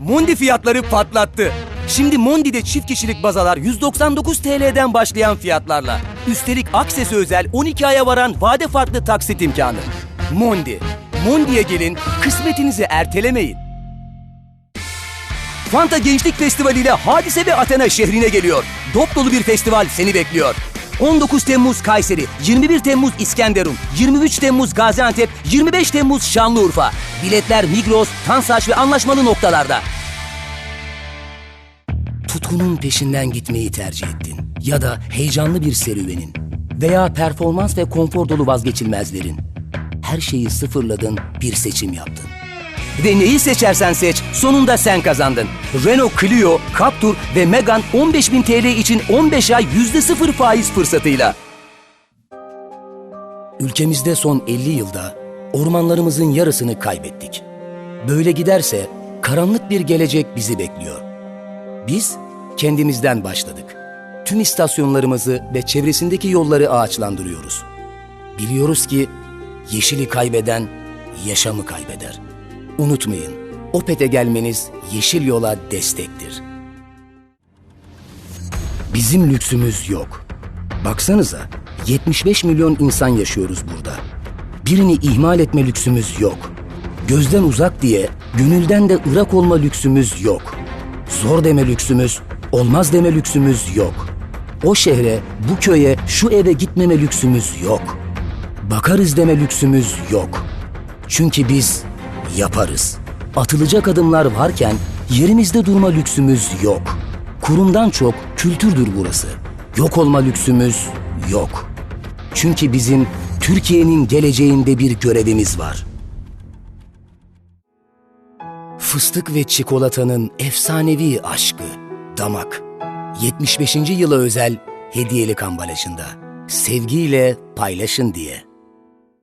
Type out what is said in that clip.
Mondi fiyatları patlattı. Şimdi Mondi'de çift kişilik bazalar 199 TL'den başlayan fiyatlarla. Üstelik Akses'e özel 12 aya varan vade farklı taksit imkanı. Mondi. Mondi'ye gelin, kısmetinizi ertelemeyin. Fanta Gençlik Festivali ile Hadise ve Athena şehrine geliyor. Dop dolu bir festival seni bekliyor. 19 Temmuz Kayseri, 21 Temmuz İskenderun, 23 Temmuz Gaziantep, 25 Temmuz Şanlıurfa. Biletler Migros, Tansaç ve anlaşmalı noktalarda. Tutkunun peşinden gitmeyi tercih ettin. Ya da heyecanlı bir serüvenin. Veya performans ve konfor dolu vazgeçilmezlerin. Her şeyi sıfırladın, bir seçim yaptın. Ve neyi seçersen seç, sonunda sen kazandın. Renault Clio, Captur ve Megane 15.000 TL için 15 ay %0 faiz fırsatıyla. Ülkemizde son 50 yılda ormanlarımızın yarısını kaybettik. Böyle giderse karanlık bir gelecek bizi bekliyor. Biz kendimizden başladık. Tüm istasyonlarımızı ve çevresindeki yolları ağaçlandırıyoruz. Biliyoruz ki yeşili kaybeden yaşamı kaybeder. Unutmayın, Opet'e gelmeniz yeşil yola destektir. Bizim lüksümüz yok. Baksanıza, 75 milyon insan yaşıyoruz burada. Birini ihmal etme lüksümüz yok. Gözden uzak diye gönülden de ırak olma lüksümüz yok. Zor deme lüksümüz, olmaz deme lüksümüz yok. O şehre, bu köye, şu eve gitmeme lüksümüz yok. Bakarız deme lüksümüz yok. Çünkü biz yaparız. Atılacak adımlar varken yerimizde durma lüksümüz yok. Kurumdan çok kültürdür burası. Yok olma lüksümüz yok. Çünkü bizim Türkiye'nin geleceğinde bir görevimiz var. Fıstık ve çikolatanın efsanevi aşkı, damak. 75. yıla özel hediyelik ambalajında. Sevgiyle paylaşın diye.